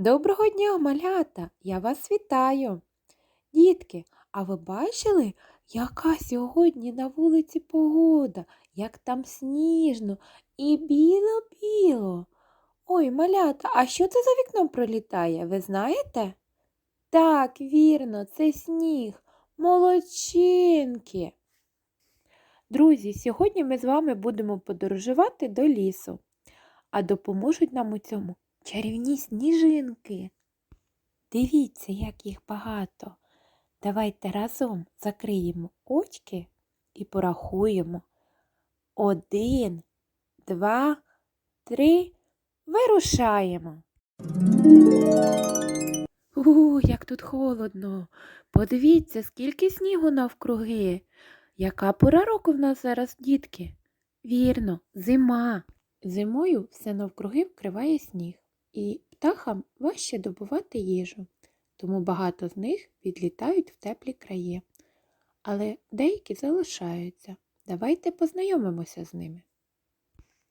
Доброго дня, малята! Я вас вітаю. Дітки, а ви бачили, яка сьогодні на вулиці погода, як там сніжно і біло-біло. Ой, малята, а що це за вікном пролітає, ви знаєте? Так, вірно, це сніг. Молодчинки. Друзі, сьогодні ми з вами будемо подорожувати до лісу, а допоможуть нам у цьому чарівні сніжинки. Дивіться, як їх багато. Давайте разом закриємо очки і порахуємо. Один, два, три. Вирушаємо. У, як тут холодно. Подивіться, скільки снігу навкруги. Яка пора року в нас зараз, дітки? Вірно, зима. Зимою все навкруги вкриває сніг, і птахам важче добувати їжу, тому багато з них відлітають в теплі краї. Але деякі залишаються. Давайте познайомимося з ними.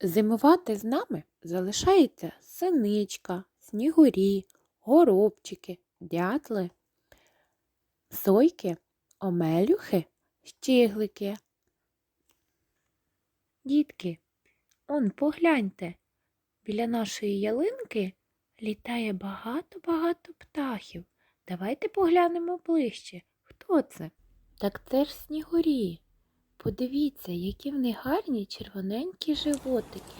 Зимувати з нами залишається синичка, снігурі, горобчики, дятли, сойки, омелюхи, щиглики. Дітки, Он погляньте, біля нашої ялинки літає багато-багато птахів. Давайте поглянемо ближче. Хто це? Так це ж снігурі. Подивіться, які в них гарні червоненькі животики.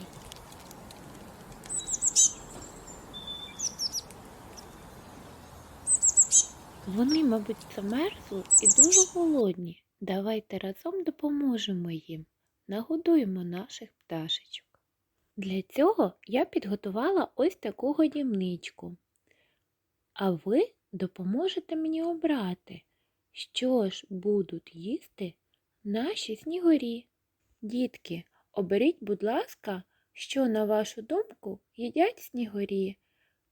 Вони, мабуть, замерзли і дуже голодні. Давайте разом допоможемо їм нагодуємо наших пташечок. Для цього я підготувала ось таку годівничку. А ви допоможете мені обрати, що ж будуть їсти наші снігурі. Дітки, оберіть, будь ласка, що, на вашу думку, їдять снігурі.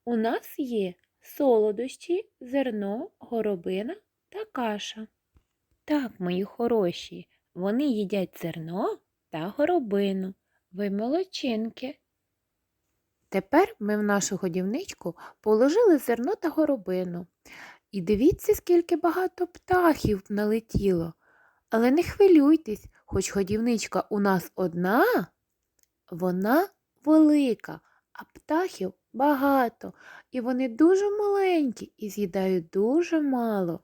У нас є солодощі, зерно, горобина та каша. Так, мої хороші, вони їдять зерно та горобину. Ви молодчинки. Тепер ми в нашу годівничку положили зерно та горобину. І дивіться, скільки багато птахів налетіло. Але не хвилюйтесь, хоч годівничка у нас одна, вона велика, а птахів багато, і вони дуже маленькі і з'їдають дуже мало.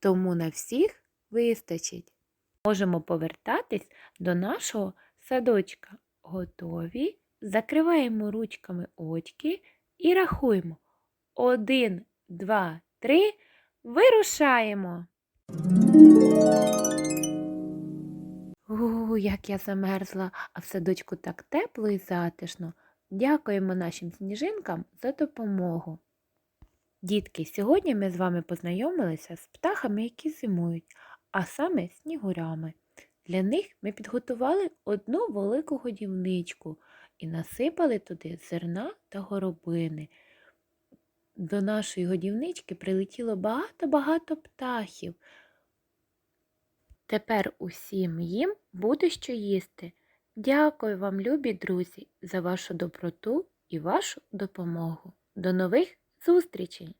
Тому на всіх вистачить. Можемо повертатись до нашого садочка. Готові? Закриваємо ручками очки і рахуємо. Один, два, три. Вирушаємо. У, як я замерзла, а в садочку так тепло і затишно. Дякуємо нашим сніжинкам за допомогу. Дітки, сьогодні ми з вами познайомилися з птахами, які зимують а саме снігурями. Для них ми підготували одну велику годівничку і насипали туди зерна та горобини. До нашої годівнички прилетіло багато-багато птахів. Тепер усім їм буде що їсти. Дякую вам, любі друзі, за вашу доброту і вашу допомогу. До нових зустрічей!